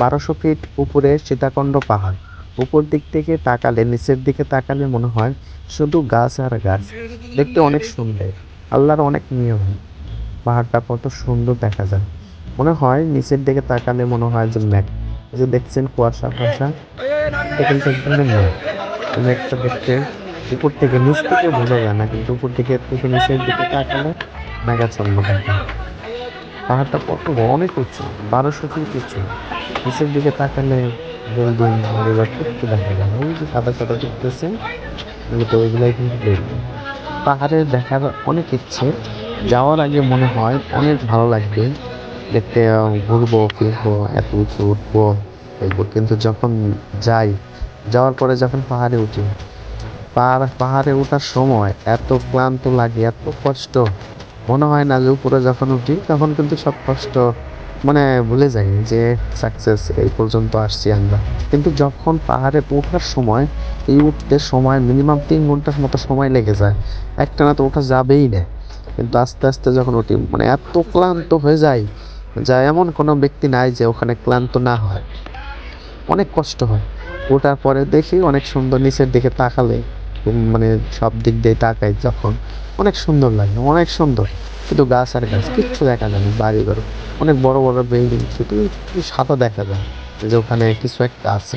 বারোশো ফিট উপরে সীতাকুণ্ড পাহাড়। উপর দিক থেকে তাকালে, নিচের দিকে তাকালে মনে হয় শুধু গাছ আর গাছ। দেখতে অনেক সুন্দর। আল্লাহর অনেক নিয়ম। পাহাড়টা কত সুন্দর দেখা যায়। মনে হয় নিচের দিকে তাকালে মনে হয় যে ম্যাক যে দেখছেন কুয়াশা কুয়াশা একদমই মেঘটা দেখতে উপর থেকে নিচ থেকে বোঝা যায় না, কিন্তু উপর থেকে থেকে নিচের দিকে তাকালে মেঘাচ্ছন্ন থাকে পাহাড়টা কত অনেক উঁচু বারোশো ফিট উঁচু। নিচের দিকে তাকালে একটু দেখা যায় ওই যে সাদা সাদা দেখতেছে তো ওইগুলাই কিন্তু building। পাহাড়ে দেখার অনেক ইচ্ছে। যাওয়ার আগে মনে হয় অনেক ভালো লাগবে। দেখতে ঘুরবো, ফিরবো, এত উঁচু উঠবো, দেখব। কিন্তু যখন যাই, যাওয়ার পরে যখন পাহাড়ে উঠি, পাহাড়, পাহাড়ে ওঠার সময় এত ক্লান্ত লাগে, এত কষ্ট। মনে হয় না যে উপরে যখন উঠি, তখন কিন্তু সব কষ্ট মানে ভুলে যাই যে সাকসেস এই পর্যন্ত আসছি আমরা। কিন্তু যখন পাহাড়ে ওঠার সময়, এই উঠতে সময় মিনিমাম তিন ঘণ্টার মতো সময় লেগে যায়। একটা না তো ওঠা যাবেই না। কিন্তু আস্তে আস্তে যখন উঠি মানে এত ক্লান্ত হয়ে যায় যা এমন কোনো ব্যক্তি নাই যে ওখানে ক্লান্ত না হয়। অনেক কষ্ট হয়। ওঠার পরে দেখি অনেক সুন্দর নিচের দিকে তাকালে মানে সব দিক দিয়ে তাকাই যখন। অনেক সুন্দর লাগে, অনেক সুন্দর। শুধু গাছ আর গাছ, কিচ্ছু দেখা যায় না বাড়ি ঘর অনেক বড় বড় বিল্ডিং শুধু সাদা দেখা যায় যে ওখানে কিছু একটা আছে।